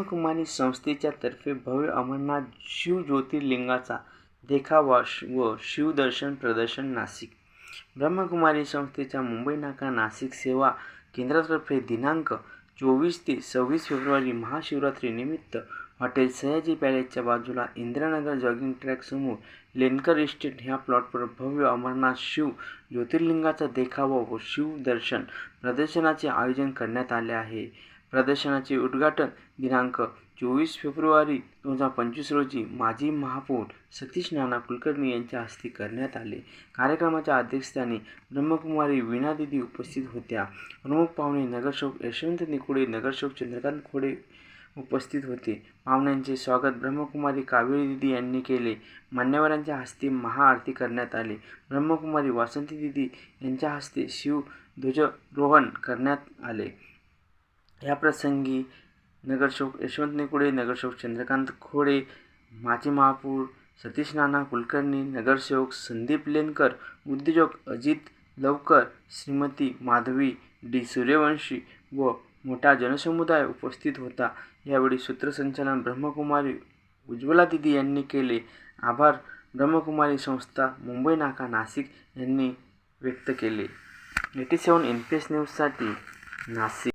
ब्रह्मकुमारी संस्थेच्या तर्फे भव्य अमरनाथ शिव ज्योतिर्लिंगाचा देखावा व शिवदर्शन प्रदर्शन नाशिक. ब्रह्मकुमारी संस्थेच्या मुंबई नाका नाशिक सेवा केंद्रातर्फे दिनांक चोवीस ते सव्वीस फेब्रुवारी महाशिवरात्रीनिमित्त हॉटेल सयाजी पॅलेसच्या बाजूला इंदिरानगर जॉगिंग ट्रॅकसमोर लेनकर इस्टेट ह्या प्लॉटवर भव्य अमरनाथ शिव ज्योतिर्लिंगाचा देखावा व शिवदर्शन प्रदर्शनाचे आयोजन करण्यात आले आहे. प्रदर्शनाचे उद्घाटन दिनांक चोवीस फेब्रुवारी दोन हजार पंचवीस रोजी माजी महापौर सतीश नाना कुलकर्णी यांच्या हस्ते करण्यात आले. कार्यक्रमाच्या अध्यक्षस्थानी ब्रह्मकुमारी वीणादिदी उपस्थित होत्या. प्रमुख पाहुणे नगरसेवक यशवंत निकुडे नगरसेवक चंद्रकांत खोडे उपस्थित होते. पाहुण्यांचे स्वागत ब्रह्मकुमारी कावेरी दिदी यांनी केले. मान्यवरांच्या हस्ते महाआरती करण्यात आली. ब्रह्मकुमारी वासंती दिदी यांच्या हस्ते शिव ध्वजारोहण करण्यात आले. या प्रसंगी नगरसेवक यशवंत निकुडे नगरसेवक चंद्रकांत खोडे माजी महापौर सतीश नाना कुलकर्णी नगरसेवक संदीप लेनकर उद्योजक अजित लवकर श्रीमती माधवी डी सूर्यवंशी व मोठा जनसमुदाय उपस्थित होता. यावेळी सूत्रसंचालन ब्रह्मकुमारी उज्ज्वला दिदी यांनी केले. आभार. ब्रह्मकुमारी संस्था मुंबई नाका नाशिक यांनी व्यक्त केले. Eighty seven N P S न्यूजसाठी नाशिक.